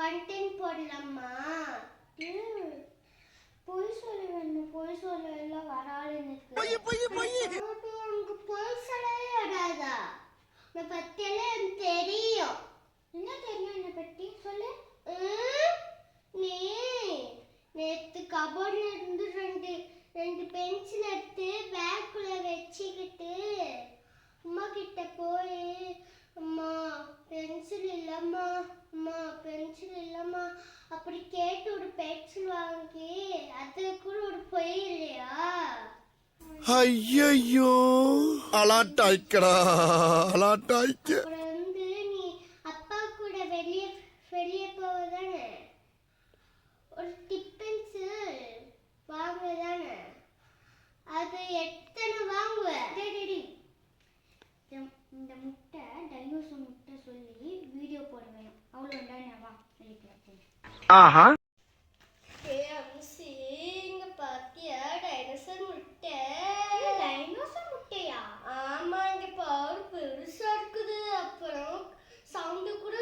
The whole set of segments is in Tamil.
போடலாமா ஏய், பொய் சொல்ல வேணும் பொய் சொல்ல எல்லாம் வராது எனக்கு. அங்க போய் சொல்லவே வராதா? உன்னை பத்தியெல்லாம் எனக்கு தெரியும். என்ன தெரியும் என்னை பத்தி? சொல்லு. ம், நீ நேத்து கபோர்ட்ல இருந்து ரெண்டு ரெண்டு பென்சில் எடுத்து பேக்குள்ள வச்சுக்கிட்டு அம்மா கிட்ட போய் அம்மா பென்சில் இல்லம்மா அம்மா பென்சில் இல்லம்மா. அப்படி கேட்டு ஒரு பென்சில் வாங்கி அது கூட ஒரு பொய் இல்லையா? ஐயையோ. அலாட்டாய்க்கடா அலாட்டாய்க்க. அப்புறம் வந்து நீ அப்பா கூட வெளியே வெளியே போவதானே? ஒரு டிப் பென்சில் வாங்குவதானே அது எத்தனை வாங்குவ? டேய், டேய், டேய். இந்த- இந்த முட்டை.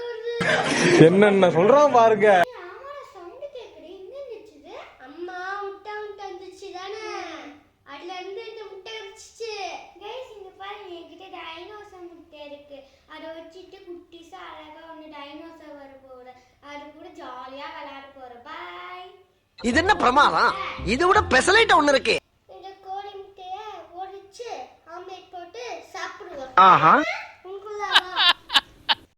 வருது. என்னென்ன சொல்றான் பாருங்க. ஆமாடா சவுண்டு கேட்குது எங்க இருந்துச்சு அம்மா முட்டை முட்டை வந்துச்சு தானே அதுல இருந்து இந்த முட்டை கிடைச்சிச்சு கைஸ் இங்க பாருங்க என்கிட்ட டைனோசர் முட்டை இருக்கு அதை வச்சுட்டு குட்டிஸா அழகா ஒன்று டைனோசர் வர போகுது அது கூட ஜாலியா விளையாட போறோம் பாய் இது என்ன பிரமாதம்? இது விட பெசலைட் ஒண்ணு இருக்கு. ஆஹா.